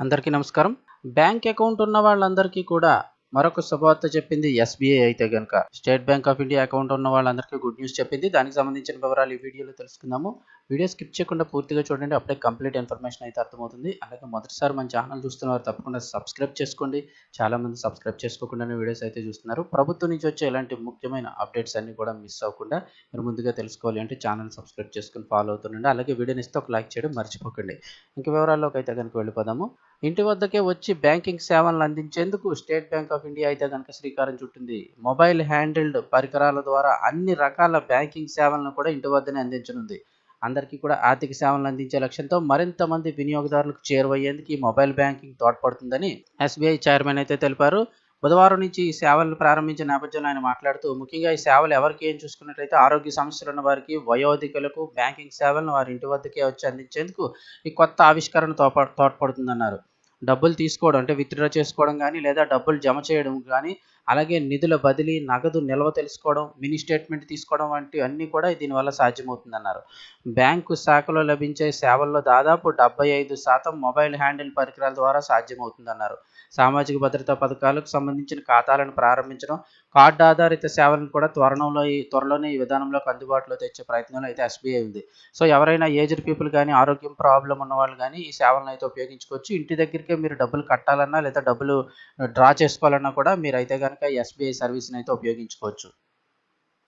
అందరికీ నమస్కారం. Bank account ఉన్న వాళ్ళందరికీ కూడా మరొక శుభవార్త చెప్పింది ఎస్బీఐ అయితే గనక. State Bank of India account ఉన్న వాళ్ళందరికీ గుడ్ న్యూస్ చెప్పింది. దానికి సంబంధించిన వివరాలు ఈ వీడియోలో తెలుసుకుందాము. వీడియో స్కిప్ చేయకుండా పూర్తిగా చూడండి. అప్పుడే కంప్లీట్ ఇన్ఫర్మేషన్ అయితే అర్థమవుతుంది. అలాగే మొదటిసారి మన ఛానల్ చూస్తున్న వారు తప్పకుండా సబ్స్క్రైబ్ చేసుకోండి. చాలామంది సబ్స్క్రైబ్ చేసుకోకుండానే వీడియోస్ అయితే చూస్తున్నారు. ప్రభుత్వం నుంచి వచ్చే ఇలాంటి ముఖ్యమైన అప్డేట్స్ అన్ని కూడా మిస్ అవ్వకుండా మీరు ముందుగా తెలుసుకోవాలి అంటే ఛానల్ సబ్స్క్రైబ్ చేసుకుని ఫాలో అవుతుండండి. అలాగే వీడియోని ఇస్తే ఒక లైక్ చేయడం మర్చిపోకండి. ఇంక వివరాల్లోకి అయితే కనుక వెళ్ళిపోదాము. ఇంటి వద్దకే వచ్చి బ్యాంకింగ్ సేవలను అందించేందుకు స్టేట్ బ్యాంక్ ఆఫ్ ఇండియా అయితే కనుక శ్రీకారం చుట్టింది. మొబైల్ హ్యాండిల్డ్ పరికరాల ద్వారా అన్ని రకాల బ్యాంకింగ్ సేవలను కూడా ఇంటి వద్దనే అందించనుంది. అందరికీ కూడా ఆర్థిక సేవలను అందించే లక్ష్యంతో మరింత మంది వినియోగదారులకు చేరువయ్యేందుకు ఈ మొబైల్ బ్యాంకింగ్ తోడ్పడుతుందని ఎస్బీఐ చైర్మన్ అయితే తెలిపారు. బుధవారం నుంచి ఈ సేవలను ప్రారంభించిన నేపథ్యంలో ఆయన మాట్లాడుతూ ముఖ్యంగా ఈ సేవలు ఎవరికి ఏం చూసుకున్నట్లయితే ఆరోగ్య సమస్యలు ఉన్న వారికి వయోధికులకు బ్యాంకింగ్ సేవలను వారి ఇంటి వద్దకే వచ్చి అందించేందుకు ఈ కొత్త ఆవిష్కరణ తోడ్పడుతుందన్నారు. డబ్బులు తీసుకోవడం అంటే విత్డ్రా చేసుకోవడం కానీ లేదా డబ్బులు జమ చేయడం కానీ అలాగే నిధుల బదిలీ నగదు నిల్వ తెలుసుకోవడం మినీ స్టేట్మెంట్ తీసుకోవడం వంటి అన్నీ కూడా దీనివల్ల సాధ్యమవుతుందన్నారు. బ్యాంకు శాఖలో లభించే సేవల్లో దాదాపు డెబ్బై ఐదు శాతం మొబైల్ హ్యాండిల్ పరికరాల ద్వారా సాధ్యమవుతుందన్నారు. సామాజిక భద్రతా పథకాలకు సంబంధించిన ఖాతాలను ప్రారంభించడం కార్డు ఆధారిత సేవలను కూడా త్వరణంలో ఈ త్వరలోనే ఈ విధానంలోకి అందుబాటులో తెచ్చే ప్రయత్నంలో అయితే ఎస్బీఐ ఉంది. సో ఎవరైనా ఏజ్డ్ పీపుల్ కానీ ఆరోగ్యం ప్రాబ్లం ఉన్న వాళ్ళు కానీ ఈ సేవలను అయితే ఉపయోగించుకోవచ్చు. ఇంటి దగ్గరికే మీరు డబ్బులు కట్టాలన్నా లేదా డబ్బులు డ్రా చేసుకోవాలన్నా కూడా మీరు అయితే కనుక ఎస్బీఐ సర్వీస్ని అయితే ఉపయోగించుకోవచ్చు.